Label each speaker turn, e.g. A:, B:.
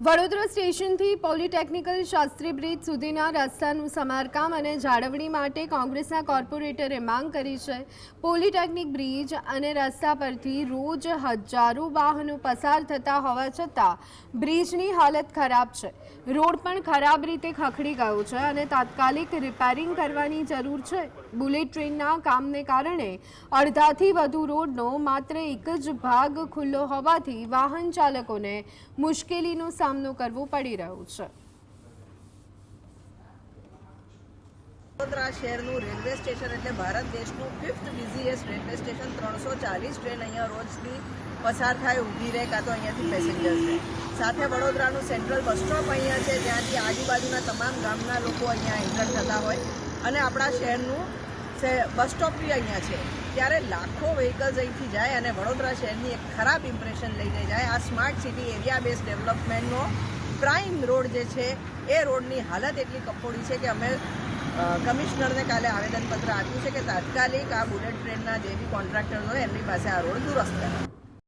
A: વડોદરા સ્ટેશનથી પોલિટેકનિકલ શાસ્ત્રી બ્રિજ સુધીના રસ્તાનું સમારકામ અને જાળવણી માટે કોંગ્રેસના કોર્પોરેટરે માંગ કરી છે. પોલિટેકનિક બ્રિજ અને રસ્તા પરથી રોજ હજારો વાહનો પસાર થતા હોવા છતાં બ્રિજની હાલત ખરાબ છે. રોડ પણ ખરાબ રીતે ખખડી ગયો છે અને તાત્કાલિક રિપેરિંગ કરવાની જરૂર છે. બુલેટ ટ્રેનના કામને કારણે અડધાથી વધુ રોડનો માત્ર એક જ ભાગ ખુલ્લો હોવાથી વાહન ચાલકોને મુશ્કેલીનો સામનો કરવો પડી રહ્યો છે.
B: વડોદરા શહેરનું રેલવે સ્ટેશન એટલે ભારત દેશનું ફિફ્થ બિઝીએસ્ટ રેલવે સ્ટેશન. ત્રણસો ચાલીસ ટ્રેન અહીંયા રોજથી પસાર થાય, ઊભી રહે કાં તો અહીંયાથી પેસેન્જર્સ રહે સાથે વડોદરાનું સેન્ટ્રલ બસ સ્ટોપ અહીંયા છે. જ્યાંથી આજુબાજુના તમામ ગામના લોકો અહીંયા એન્ટર થતા હોય. અને આપણા શહેરનું બસ સ્ટોપ બી અહીંયા છે. ત્યારે લાખો વ્હીકલ્સ અહીંથી જાય અને વડોદરા શહેરની એક ખરાબ ઇમ્પ્રેશન લઈને જાય. આ સ્માર્ટ સિટી એરિયા બેઝ ડેવલપમેન્ટનો પ્રાઇમ રોડ જે છે, એ રોડની હાલત એટલી કફોડી છે કે અમે કમિશનરને કાલે આવેદનપત્ર આપ્યું છે કે તાત્કાલિક આ બુલેટ ટ્રેનના જે બી કોન્ટ્રાક્ટર્સ હોય એમની પાસે આ રોડ દુરસ્ત કરે.